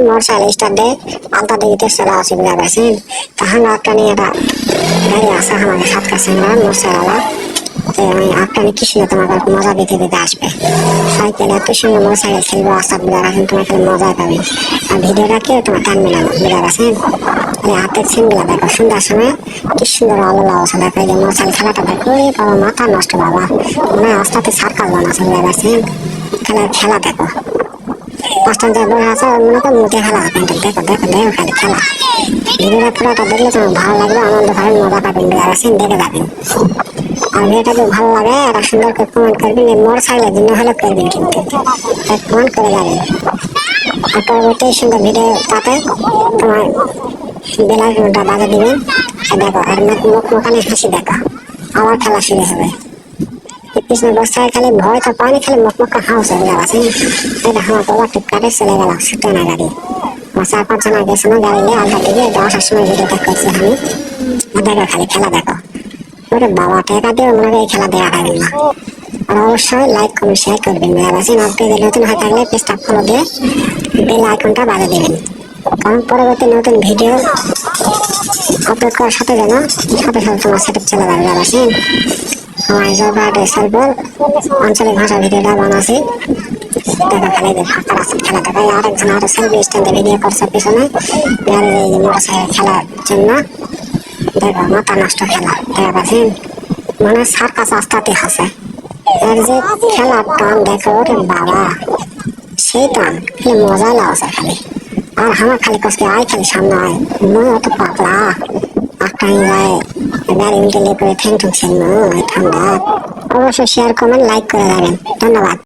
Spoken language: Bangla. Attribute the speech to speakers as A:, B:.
A: মোটরসাইকেল স্টার্ট দিয়ে আলতা দিকে চলা অসুবিধা পাইছেন একটা নিয়ে একটা গাড়ি আসা আমাকে সাত কাছে আমরা মোটরসাইকেল আমি আপনাকে কি শুনে তোমাকে মজা দিতে দিতে আসবে সাইকেল এত সুন্দর মোটরসাইকেল খেলব আস্তা বুঝা রাখেন তোমার খালি মজা পাবে আর ভিডিওটা কেউ তোমার টানবে না বুঝা গেছেন এই হাতের সিনগুলো দেখো সন্ধ্যার সময় কি সুন্দর আলো অবস্থা দেখো যে মোটরসাইকেল খেলাটা দেখো এই বাবা মাথা নষ্ট বাবা মনে আস্তে সার্কাল বানাচ্ছে বুঝা গেছেন খেলার খেলা দেখো পাঁচটা যে আছে মনে করো মুখে খেলা। কিন্তু দেখো দেখো দেখো খালি খেলা। ভিডিওটা পুরোটা দেখলে তোমার ভালো লাগবে আনন্দ পাবেন মজা পাবেন বুঝা গেছেন দেখে যাবেন আর ভিডিওটা যদি ভালো লাগে, একটা সুন্দর করে কমেন্ট করবেন এই মোটর সাইকেলের জন্য হলে করবেন কিন্তু। কমেন্ট করে যাবেন আর পরবর্তী সুন্দর ভিডিও পাতে, তোমার বেলার ঘণ্টা বাজে দিবেন আর দেখো, আর মুখ মুখ মুখানে হাসি দেখো। আবার খেলা শুরু হবে। পিছনে বস্তায় খালি ভয় তো পানি খালি মুখ মুখ হাউস হয়ে যাচ্ছে এই দেখো, আমার বাবা টিপকাটে চলে গেল, ছুটে না গাড়ি। চার পাঁচ জন আগে সময় গাড়ি নিয়ে আলটা দিকে দশটার সময় ভিডিওটা করছি আমি। দেখো খালি খেলা দেখো। ওরে বাবা, টাকা দিয়ে ওনাকে এই খেলা দেওয়া হবে না। আর অবশ্যই লাইক কমেন্ট শেয়ার করবেন। ভালোবাসেন আর পেজে নতুন হয়ে থাকলে পেজটা ফলো দিয়ে বেল আইকনটা বাজে দেবেন। কারণ পরবর্তী নতুন ভিডিও আপলোড করার সাথে যেন সাথে সাথে তোমার সেটআপ চলে যাবে ভালোবাসেন আমার জবাটে সাইবল আঞ্চলিক ভাষা ভিডিওটা বানাচ্ছি দেখা খালি ফাঁকা রাস্তা খেলা দেখা আরেকজন আরও সেলফি স্ট্যান্ডে ভিডিও করছে পিছনে। মোটরসাইকেল খেলার জন্য। দেখো, মাথা নষ্ট খেলা। দেখা পাচ্ছেন? মানে সার্কাস আস্তাতে হাসে এর যে খেলার টান দেখো, ওরে বাবা। সেই টান, খালি মজা লাগছে খালি। আর আমার খালি কষ্ট, আয় খালি সামনে আয়। মই অত পাতলা আটটাই যায়। গাড়ি উল্টে লেপে ঠ্যাং ঠুকছেন ঠান্ডা অবশ্যই শেয়ার কমেন্ট লাইক করে যাবেন ধন্যবাদ।